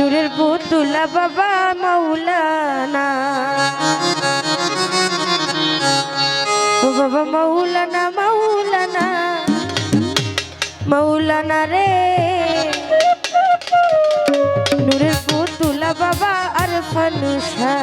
নূরের পুতুলা বাবা মৌলানা ও বাবা মৌলানা মৌলানা মৌলানা রে। নূরের পুতুলা বাবা আর ফানুষা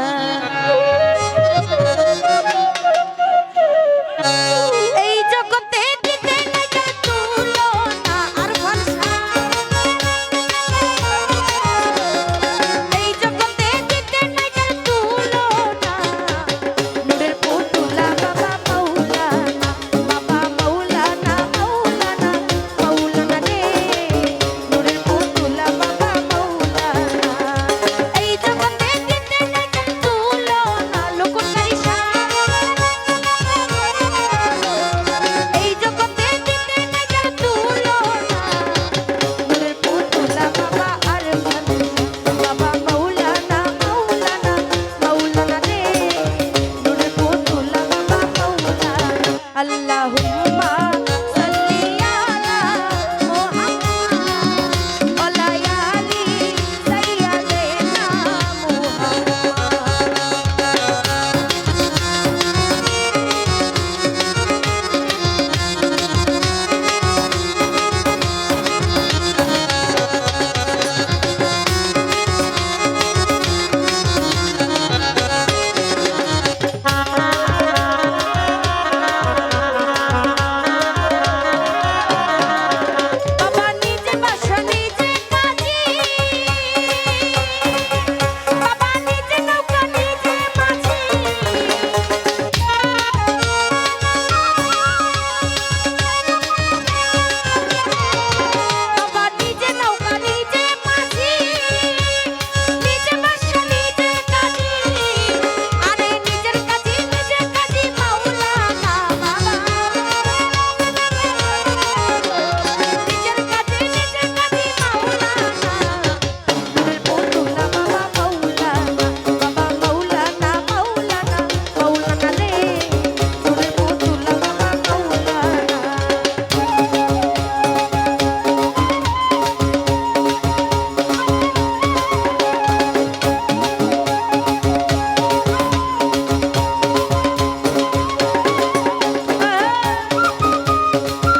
Música